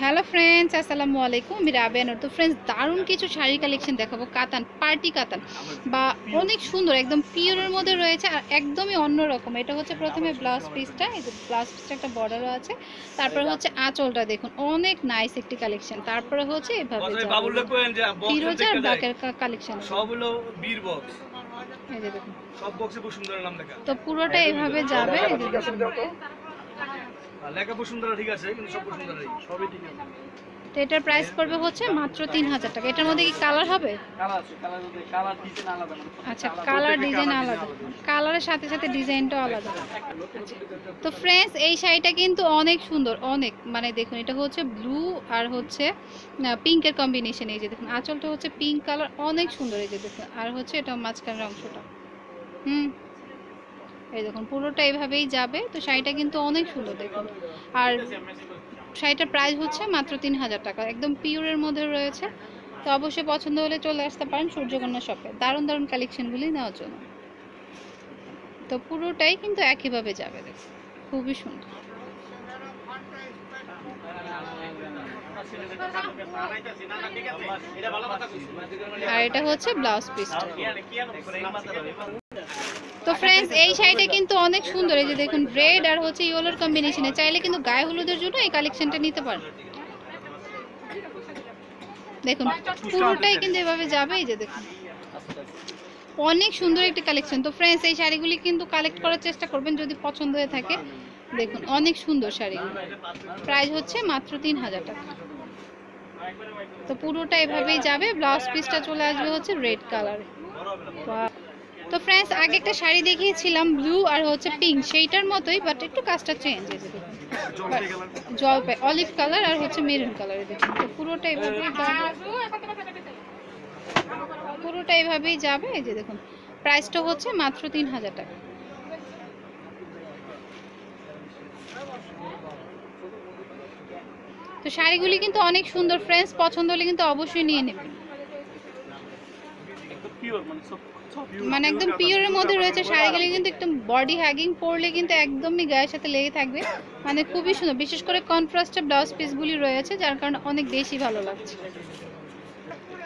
Hello friends আসসালামু আলাইকুম আমি রাবেয়া নূর। তো ফ্রেন্ডস দারুণ কিছু শাড়ি কালেকশন দেখাবো। কাতান পার্টি কাতান। বা অনেক সুন্দর একদম পিওরের মধ্যে রয়েছে আর একদমই অন্যরকম। এটা হচ্ছে প্রথমে ব্লাউজ পিসটা এই যে ব্লাউজ পিসটা একটা বর্ডারও আছে। তারপরে হচ্ছে আঁচলটা দেখুন। অনেক নাইস একটি কালেকশন তারপরে হচ্ছে এভাবে ফিরোজা আর ব্ল্যাকের কালেকশন সব হলো বীর বক্স এই যে দেখুন। সব বক্সে খুব সুন্দর নাম লেখা। তো পুরোটা এভাবে যাবে। এই যে দেখুন। লেখা বসুন্ধরা ঠিক আছে কিন্তু সব বসুন্ধরাই সবই ঠিক আছে। তো এটার প্রাইস পড়বে হচ্ছে মাত্র তিন হাজার টাকা। এটার মধ্যে কি কালার হবে? কালার আছে কালার মধ্যে কালার ডিজাইন আলাদা আচ্ছা কালার ডিজাইন আলাদা। কালারের সাথে সাথে ডিজাইনটাও আলাদা। আচ্ছা তো ফ্রেন্ডস এই শাড়িটা কিন্তু অনেক সুন্দর অনেক। মানে দেখুন এটা হচ্ছে ব্লু আর হচ্ছে পিঙ্কের কম্বিনেশন এই যে দেখুন। আঁচলটা হচ্ছে পিঙ্ক কালার অনেক সুন্দর এই যে দেখুন। আর হচ্ছে এটা মাঝখানের অংশটা। হুম? এই দেখুন, পুরোটা এইভাবেই যাবে। তো শাড়িটা কিন্তু অনেক সুন্দর, দেখুন। আর শাড়িটার প্রাইস হচ্ছে মাত্র তিন হাজার টাকা। একদম পিওরের মধ্যে রয়েছে। তো অবশ্যই পছন্দ হলে চলে আসতে পারেন সূর্যকন্যা শপে দারুণ দারুণ কালেকশনগুলি নেওয়ার জন্য। তো পুরোটাই কিন্তু একইভাবে যাবে, দেখুন। খুবই সুন্দর। আর এটা হচ্ছে ব্লাউজ পিসটা তো ফ্রেন্ডস এই শাড়িটা কিন্তু অনেক সুন্দর। এই যে দেখুন রেড আর হচ্ছে ইয়েলোর কম্বিনেশনে চাইলে কিন্তু গায়ে হলুদের জন্য এই কালেকশনটা নিতে পারেন। দেখুন পুরোটাই কিন্তু এভাবে যাবে এই যে দেখুন। অনেক সুন্দর একটি কালেকশন তো ফ্রেন্ডস এই শাড়িগুলি কিন্তু কালেক্ট করার চেষ্টা করবেন যদি পছন্দ হয়ে থাকে। দেখুন অনেক সুন্দর শাড়িগুলো প্রাইস হচ্ছে মাত্র তিন হাজার টাকা। তো পুরোটা এভাবেই যাবে। ব্লাউজ পিসটা চলে আসবে হচ্ছে রেড কালারে তো ফ্রেন্ডস আগে একটা শাড়ি দেখিয়েছিলাম ব্লু আর হচ্ছে পিঙ্ক সেইটার মতোই বাট একটু কাজটা চেঞ্জ যে জলপাই অলিভ কালার আর হচ্ছে মেরুন কালারে দেখুন তো পুরোটা এভাবেই পুরোটা এভাবেই যাবে। এই যে দেখুন প্রাইসটা হচ্ছে মাত্র তিন হাজার টাকা। তো শাড়িগুলি কিন্তু অনেক সুন্দর ফ্রেন্ডস পছন্দ হলে কিন্তু অবশ্যই নিয়ে নেবেন। পিওর মানে সব পিওর মানে একদম পিওরের মধ্যে রয়েছে শাড়িগুলি কিন্তু একদম বডি হ্যাগিং পরলে কিন্তু একদমই গায়ের সাথে লেগে থাকবে। মানে খুবই সুন্দর বিশেষ করে কনট্রাস্টের ব্লাউজ পিসগুলি রয়েছে যার কারণে অনেক বেশি ভালো লাগছে।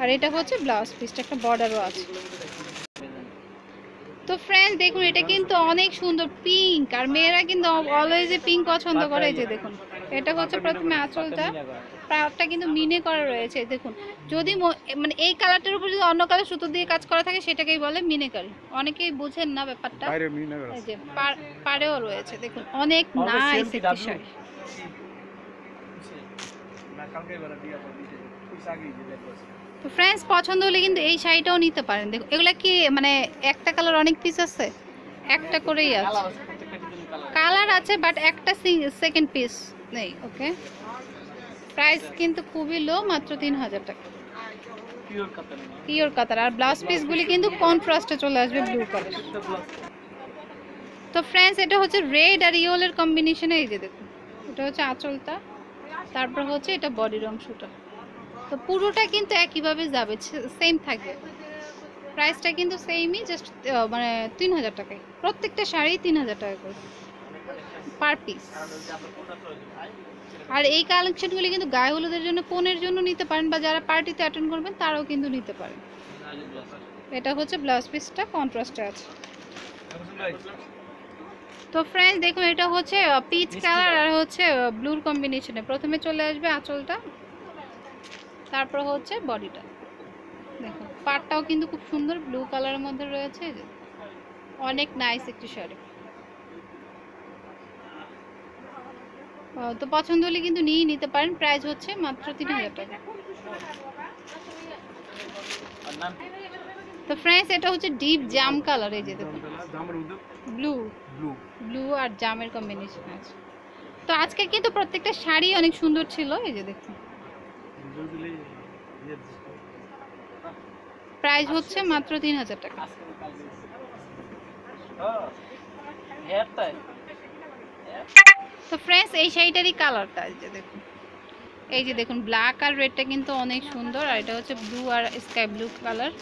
আর এটা হচ্ছে ব্লাউজ পিসটা একটা বর্ডারও আছে। তো ফ্রেন্ডস দেখুন এটা কিন্তু অনেক সুন্দর পিঙ্ক আর মেয়েরা কিন্তু অলওয়েজ পিঙ্ক পছন্দ করে এই যে দেখুন এটা হচ্ছে প্রথমে আঁচলটা পাড়টা কিন্তু মিনে করা রয়েছে দেখুন যদি মানে এই কালারটার উপর যদি অন্য কালার সুতো দিয়ে কাজ করা থাকে সেটাকেই বলে মিনেকারি অনেকেই বুঝেন না ব্যাপারটা পাড়েও রয়েছে দেখুন অনেক নাইস একটি শাড়ি না কালকে বেলা দিয়া পর দিতে পয়সা আগে দিয়ে দেখো তো ফ্রেন্ডস পছন্দ হলে কিন্তু এই শাড়িটাও নিতে পারেন। দেখুন এগুলা কি মানে একটা কালার অনেক পিস আছে? একটা করেই আছে। কালার আছে কালার বাট একটা সেকেন্ড পিস নেই ওকে প্রাইস কিন্তু খুবই লো মাত্র তিন হাজার টাকা। পিওর কাতার আর ব্লাউজ পিসগুলি কিন্তু কন্ট্রাস্টে চলে আসবে ব্লু কালার তো ফ্রেন্ডস এটা হচ্ছে রেড আর ইয়েলোর কম্বিনেশনে এই যে দেখুন এটা হচ্ছে আঁচলটা। তারপর হচ্ছে এটা বডির অংশটা। তো পুরোটা কিন্তু একইভাবে যাবে সেম থাকবে। প্রাইসটা কিন্তু সেমই জাস্ট মানে তিন হাজার টাকায়। প্রত্যেকটা শাড়ি তিন হাজার টাকা করে। পার পিস আর এই কালেকশনগুলি কিন্তু গায়ে হলুদের জন্য ফোনের জন্য নিতে পারেন বা যারা পার্টিতে অ্যাটেন্ড করবেন, তারাও কিন্তু নিতে পারেন। এটা হচ্ছে ব্লাউজ পিসটা কন্ট্রাস্টে আছে। তো ফ্রেন্ডস দেখুন এটা হচ্ছে পিচ কালার আর হচ্ছে ব্লুর কম্বিনেশনে প্রথমে চলে আসবে আঁচলটা তারপর হচ্ছে বডিটা দেখুন পাটটাও কিন্তু খুব সুন্দর ব্লু কালারের মধ্যে রয়েছে। অনেক নাইস একটি শাড়ি। তো পছন্দ হলে কিন্তু নিয়ে নিতে পারেন। প্রাইস হচ্ছে মাত্র তিন হাজার টাকা। তো ফ্রেন্ডস এটা হচ্ছে ডিপ জাম কালার এই যে দেখুন। ব্লু ব্লু ব্লু আর জামের কম্বিনেশন আছে। তো আজকে কিন্তু প্রত্যেকটা শাড়ি অনেক সুন্দর ছিল এই যে দেখুন। দিলে ইয়ে প্রাইস হচ্ছে মাত্র তিন হাজার টাকা। তো ফ্রেন্ডস এই শাড়িটারই কালারটা যে দেখুন। এই যে দেখুন ব্ল্যাক আর রেডটা কিন্তু অনেক সুন্দর আর এটা হচ্ছে ব্লু আর স্কাই ব্লু কালার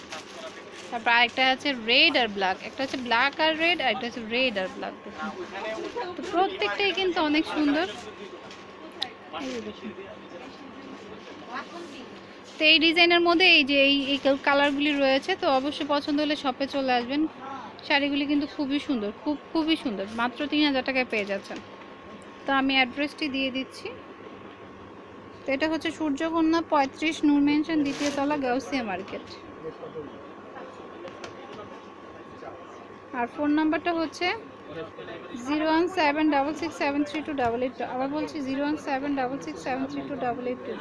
তারপর আরেকটা হচ্ছে রেড আর ব্ল্যাক একটা হচ্ছে ব্ল্যাক আর রেড আর একটা হচ্ছে রেড আর ব্ল্যাক তো প্রত্যেকটাই কিন্তু অনেক সুন্দর। তো এই ডিজাইনের মধ্যে এই যে এই এই কালারগুলি রয়েছে, তো অবশ্যই পছন্দ হলে শপে চলে আসবেন। শাড়িগুলি কিন্তু খুবই সুন্দর, খুব, খুবই সুন্দর। মাত্র তিন হাজার টাকায় পেয়ে যাচ্ছেন। তো আমি অ্যাড্রেসটি দিয়ে দিচ্ছি। তো এটা হচ্ছে সূর্যকন্যা পঁয়ত্রিশ নূর মেনশন দ্বিতীয় তলা গাউসিয়া মার্কেট। আর ফোন নাম্বারটা হচ্ছে zero one seven double six seven three two double eight two. আবার বলছি zero one seven double six seven three two double eight two.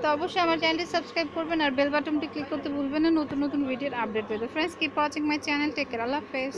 তো অবশ্যই আমার চ্যানেলটি সাবস্ক্রাইব করবেন আর বেল বাটনটি ক্লিক করতে ভুলবেন না। নতুন নতুন ভিডিওর আপডেট পেতে। Friends keep watching my channel take care আল্লাহ হাফেজ।